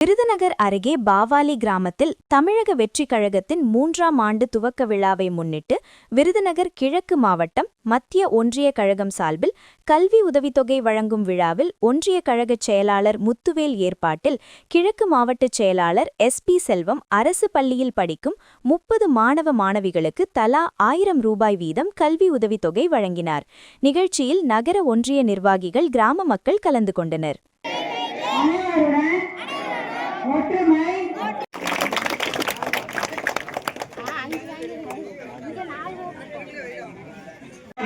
விருதுநகர் அருகே பாவாலி கிராமத்தில் தமிழக வெற்றிக் கழகத்தின் மூன்றாம் ஆண்டு துவக்க விழாவை முன்னிட்டு விருதுநகர் கிழக்கு மாவட்டம் மத்திய ஒன்றிய கழகம் சார்பில் கல்வி உதவித்தொகை வழங்கும் விழாவில் ஒன்றிய கழகச் செயலாளர் முத்துவேல் ஏற்பாட்டில் கிழக்கு மாவட்டச் செயலாளர் எஸ் பி செல்வம் அரசு பள்ளியில் படிக்கும் முப்பது மாணவ மாணவிகளுக்கு தலா ஆயிரம் ரூபாய் வீதம் கல்வி உதவித்தொகை வழங்கினார். நிகழ்ச்சியில் நகர ஒன்றிய நிர்வாகிகள் கிராம மக்கள் கலந்து கொண்டனர். ஒற்றுமை.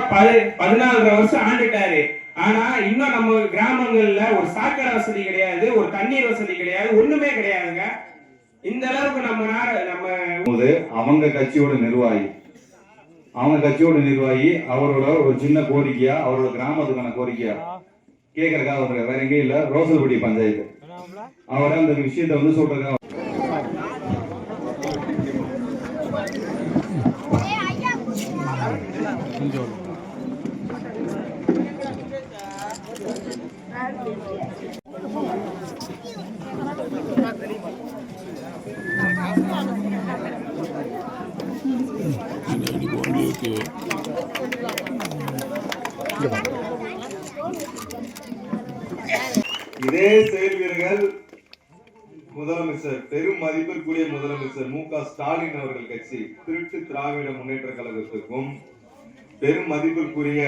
பதி- பதினாலரை வருஷம் ஆண்டுட்டாரு. ஆனா இன்னும் நம்ம கிராமங்கள்ல ஒரு சாக்கடை வசதி கிடையாது ஒரு தண்ணீர் வசதி கிடையாது ஒண்ணுமே கிடையாதுங்க. இந்த அளவுக்கு நம்ம நம்ம போது அவங்க கட்சியோட நிர்வாகி. அவங்க கட்சியோட நிர்வாகி அவரோட ஒரு சின்ன கோரிக்கையா அவரோட கிராமத்துக்கான கோரிக்கையா கேட்கறக்கா அவர் வேற எங்கேயும் இல்ல ரோசல்படி பஞ்சாயத்து. அவரை அந்த விஷயத்தை வந்து சொல்றதுக்காக இதே செயல் வீரர்கள் முதலமைச்சர் பெரும் மதிப்பிற்குரிய முதலமைச்சர் மு க ஸ்டாலின் அவர்கள் கட்சி திருட்டு திராவிட முன்னேற்ற கழகத்திற்கும் பெரும் மதிப்பிற்குரிய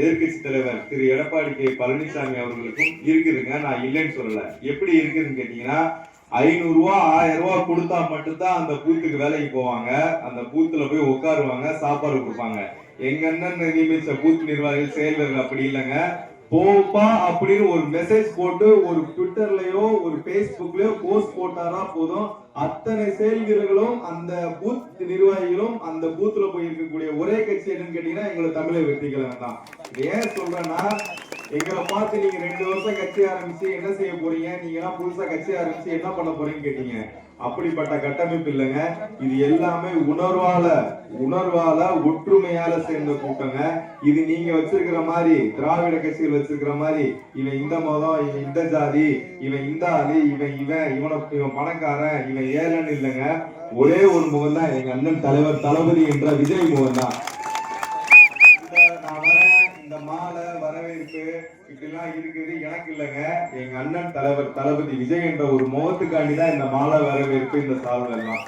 எதிர்க்கட்சி தலைவர் திரு எடப்பாடி கே பழனிசாமி அவர்களுக்கும் இருக்குதுங்க. நான் இல்லைன்னு சொல்லல. எப்படி இருக்குதுன்னு கேட்டீங்கன்னா ஐநூறு ரூபா ஆயிரம் ரூபா கொடுத்தா மட்டும்தான் அந்த பூத்துக்கு வேலைக்கு போவாங்க. அந்த பூத்துல போய் உட்காருவாங்க சாப்பாடு கொடுப்பாங்க. எங்க அண்ணன் நியமிச்ச பூத் நிர்வாகிகள் செயல்வர்கள் அப்படி இல்லைங்க. போப்பா அப்படின்னு ஒரு மெசேஜ் போட்டு ஒரு ட்விட்டர்லயோ ஒரு பேஸ்புக்லயோ போஸ்ட் போட்டாரா போதும். அத்தனை செயல் வீரர்களும் அந்த பூத் நிர்வாகிகளும் அந்த பூத்துல போய் இருக்கக்கூடிய ஒரே கட்சி என்னன்னு கேட்டீங்கன்னா எங்களை தமிழக வெற்றிகளை தான். ஏன் சொல்றேன்னா எங்களை பார்த்து நீங்க ரெண்டு வருஷம் கட்சி ஆரம்பிச்சு என்ன செய்ய போறீங்க? நீங்க எல்லாம் புதுசா கட்சி ஆரம்பிச்சு என்ன பண்ண போறீங்கன்னு கேட்டீங்க. அப்படிப்பட்ட கட்டமைப்பு இல்லைங்க. இது எல்லாமே உணர்வால உணர்வால ஒற்றுமையால சேர்ந்த கூட்டங்க. இது நீங்க வச்சிருக்கிற மாதிரி திராவிட கட்சிகள் வச்சிருக்கிற மாதிரி இவன் இந்த மதம் இவன் இந்த ஜாதி இவன் இந்த ஆளு இவன் இவன் இவனை இவன் பணக்காரன் இவன் ஏழன்னு இல்லைங்க. ஒரே ஒரு முகம் தான் எங்க அண்ணன் தலைவர் தளபதி என்ற விஜய் முகம் தான் மாலை வரவேற்பு இப்படிலாம் இருக்குது. எனக்கு இல்லைங்க. எங்க அண்ணன் தலைவர் தளபதி விஜய் என்ற ஒரு முகத்துக்காண்டி தான் இந்த மாலை வரவேற்பு இந்த சால்வெல்லாம்